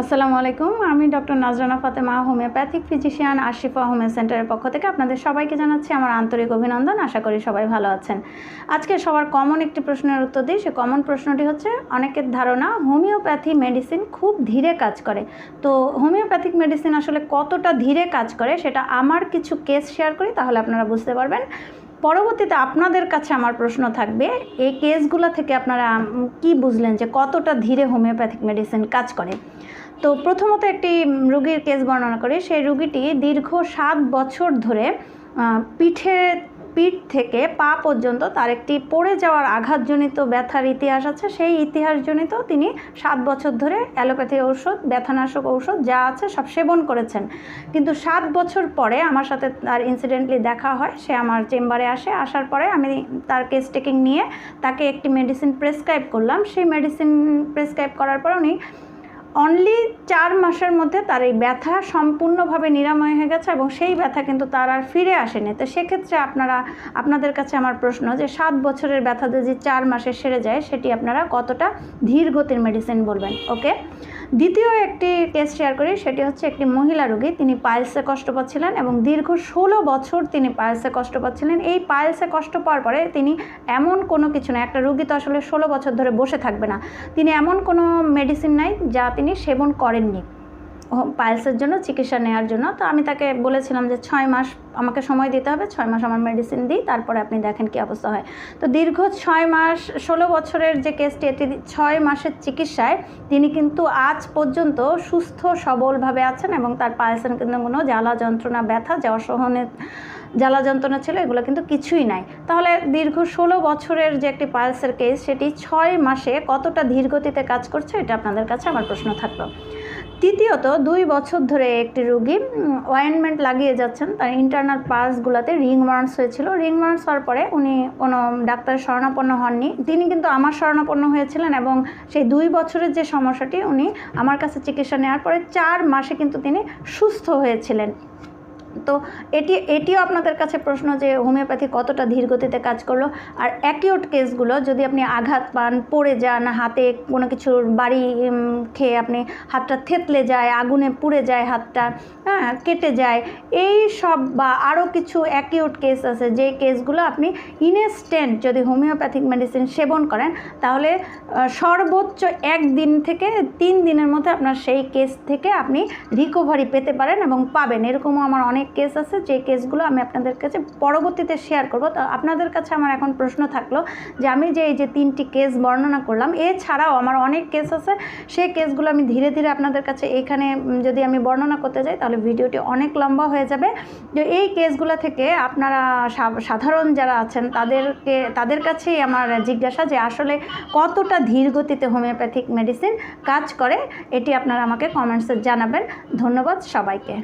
আসসালামু আলাইকুম। আমি doctor Nazrana Fatema, homeopathic physician Ashifa homeo সেন্টারের পক্ষ থেকে আপনাদের সবাইকে জানাচ্ছি আমার আন্তরিক অভিনন্দন। আশা করি সবাই ভালো আছেন। আজকে সবার কমন একটি প্রশ্নের উত্তর দিই। সে কমন প্রশ্নটি হচ্ছে, অনেকের ধারণা হোমিওপ্যাথি মেডিসিন খুব ধীরে কাজ করে। তো হোমিওপ্যাথিক মেডিসিন আসলে কতটা ধীরে কাজ করে সেটা আমার কিছু কেস শেয়ার করি, তাহলে আপনারা বুঝতে পারবেন। পরবর্তীতে আপনাদের কাছে আমার প্রশ্ন থাকবে, এই কেসগুলো থেকে আপনারা কি বুঝলেন যে কতটা ধীরে হোমিওপ্যাথিক মেডিসিন কাজ করে? তো প্রথমত একটি রুগীর কেস বর্ণনা করি। সেই রুগীটি দীর্ঘ সাত বছর ধরে পিঠে, পিঠ থেকে পা পর্যন্ত তার একটি পড়ে যাওয়ার আঘাতজনিত ব্যথার ইতিহাস আছে। সেই ইতিহাসজনিত তিনি সাত বছর ধরে অ্যালোপ্যাথি ঔষধ, ব্যথানাশক ঔষধ যা আছে সব সেবন করেছেন। কিন্তু সাত বছর পরে আমার সাথে তার ইনসিডেন্টলি দেখা হয়। সে আমার চেম্বারে আসে। আসার পরে আমি তার কেস টেকিং নিয়ে তাকে একটি মেডিসিন প্রেসক্রাইব করলাম। সেই মেডিসিন প্রেসক্রাইব করার পর উনি অনলি চার মাসের মধ্যে তার এই ব্যথা সম্পূর্ণভাবে নিরাময় হয়ে গেছে এবং সেই ব্যথা কিন্তু তার আর ফিরে আসেনি। তো সেক্ষেত্রে আপনারা, আপনাদের কাছে আমার প্রশ্ন যে সাত বছরের ব্যথা যদি চার মাসে সেরে যায়, সেটি আপনারা কতটা ধীর গতির মেডিসিন বলবেন? ওকে দ্বিতীয় একটি কেস শেয়ার করি, সেটি হচ্ছে একটি মহিলা রোগী। তিনি পাইলসে কষ্ট পাচ্ছিলেন এবং দীর্ঘ ষোলো বছর তিনি পায়েলসে কষ্ট পাচ্ছিলেন। এই পায়েলসে কষ্ট পাওয়ার পরে তিনি এমন কোনো কিছু না একটা রুগী তো আসলে ষোলো বছর ধরে বসে থাকবে না। তিনি এমন কোনো মেডিসিন নাই যা তিনি সেবন করেননি। পাইলসের জন্য চিকিৎসা নেওয়ার জন্য। তো আমি তাকে বলেছিলাম যে ছয় মাস আমাকে সময় দিতে হবে, ছয় মাস আমার মেডিসিন দিই, তারপরে আপনি দেখেন কী অবস্থা হয়। তো দীর্ঘ ছয় মাস, ষোলো বছরের যে কেসটি এটি ছয় মাসের চিকিৎসায় তিনি কিন্তু আজ পর্যন্ত সুস্থ, সবলভাবে আছেন এবং তার পাইলসের কিন্তু কোনো জ্বালা যন্ত্রণা, ব্যথা যা অসহনের জ্বালা যন্ত্রণা ছিল, এগুলো কিন্তু কিছুই নাই। তাহলে দীর্ঘ ষোলো বছরের যে একটি পালসের কেস সেটি ছয় মাসে কতটা ধীরগতিতে কাজ করছে, এটা আপনাদের কাছে আমার প্রশ্ন থাকল। তৃতীয়ত দুই বছর ধরে একটি রুগী অয়েনমেন্ট লাগিয়ে যাচ্ছেন। তার ইন্টারনাল পার্সগুলোতে রিং মার্ন্স হয়েছিল। রিং মার্ন্স হওয়ার পরে উনি কোনো ডাক্তার শরণাপন্ন হননি। তিনি কিন্তু আমার শরণাপন্ন হয়েছিলেন এবং সেই দুই বছরের যে সমস্যাটি, উনি আমার কাছে চিকিৎসা নেওয়ার পরে চার মাসে কিন্তু তিনি সুস্থ হয়েছিলেন। তো এটি, এটিও আপনাদের কাছে প্রশ্ন যে হোমিওপ্যাথি কতটা ধীরগতিতে কাজ করল। আর অ্যাকিউট কেসগুলো যদি আপনি আঘাত পান, পড়ে যান, হাতে কোনো কিছুর বাড়ি খেয়ে আপনি হাতটা থেতলে যায়, আগুনে পুড়ে যায় হাতটা হ্যাঁ কেটে যায়, এই সব বা আরও কিছু অ্যাকিউট কেস আছে, যে কেসগুলো আপনি ইনস্ট্যান্ট যদি হোমিওপ্যাথিক মেডিসিন সেবন করেন, তাহলে সর্বোচ্চ একদিন থেকে তিন দিনের মধ্যে আপনার সেই কেস থেকে আপনি রিকভারি পেতে পারেন এবং পাবেন। এরকমও আমার অনেক কেস আছে, যে কেসগুলো আমি আপনাদের কাছে পরবর্তীতে শেয়ার করব। তো আপনাদের কাছে আমার এখন প্রশ্ন থাকল যে আমি যে এই যে তিনটি কেস বর্ণনা করলাম, এছাড়াও আমার অনেক কেস আছে, সেই কেসগুলো আমি ধীরে ধীরে আপনাদের কাছে এখানে যদি আমি বর্ণনা করতে যাই, তাহলে ভিডিওটি অনেক লম্বা হয়ে যাবে। যে এই কেসগুলো থেকে আপনারা সাধারণ যারা আছেন, তাদেরকে, তাদের কাছেই আমার জিজ্ঞাসা যে আসলে কতটা ধীর গতিতে হোমিওপ্যাথিক মেডিসিন কাজ করে, এটি আপনারা আমাকে কমেন্টসে জানাবেন। ধন্যবাদ সবাইকে।